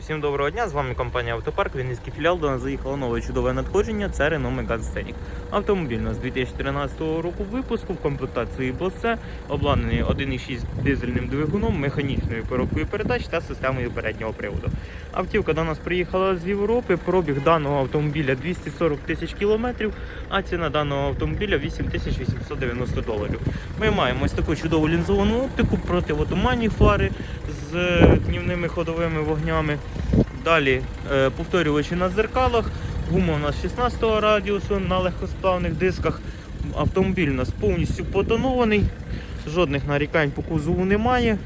Всім доброго дня, з вами компанія Автопарк, Вінницький філіал. До нас заїхало нове чудове надходження. Це Renault Megane Scenic. Автомобіль у нас 2013 року випуску в комплектації Bose, обладнаний 1,6 дизельним двигуном, механічною коробкою передач та системою переднього приводу. Автівка до нас приїхала з Європи. Пробіг даного автомобіля 240 тисяч кілометрів, а ціна даного автомобіля 8890 доларів. Ми маємо ось таку чудову лінзовану оптику, противотуманні фари з днівними ходовими вогнями. Далі е, повторювачі на дзеркалах. Гума у нас 16 радіусу на легкосплавних дисках. Автомобіль у нас повністю потонований, жодних нарікань по кузову немає.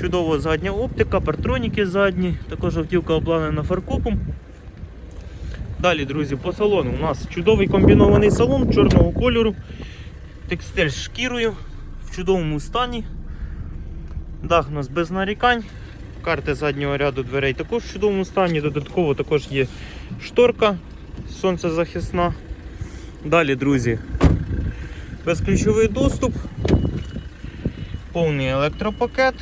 Чудова задня оптика, партроніки задні, також автівка обладнана фаркопом. Далі, друзі, по салону у нас чудовий комбінований салон чорного кольору, текстиль з шкірою в чудовому стані. Дах у нас без нарікань. Карти заднього ряду дверей також в чудовому стані. Додатково також є шторка сонцезахисна. Далі, друзі, безключовий доступ, повний електропакет,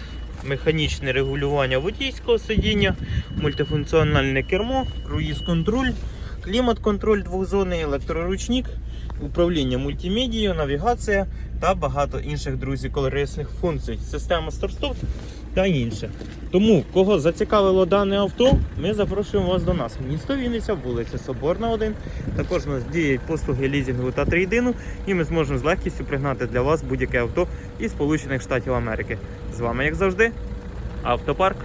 механічне регулювання водійського сидіння, мультифункціональне кермо, круїз-контроль, клімат-контроль двохзонний, електроручник, управління мультимедією, навігація та багато інших друзі корисних функцій. Система старт-стоп та інше. Тому, кого зацікавило дане авто, ми запрошуємо вас до нас. Місто Вінниця, вулиця Соборна, 1. Також у нас діють послуги лізінгу та трейдину, і ми зможемо з легкістю пригнати для вас будь-яке авто із Сполучених Штатів Америки. З вами, як завжди, автопарк.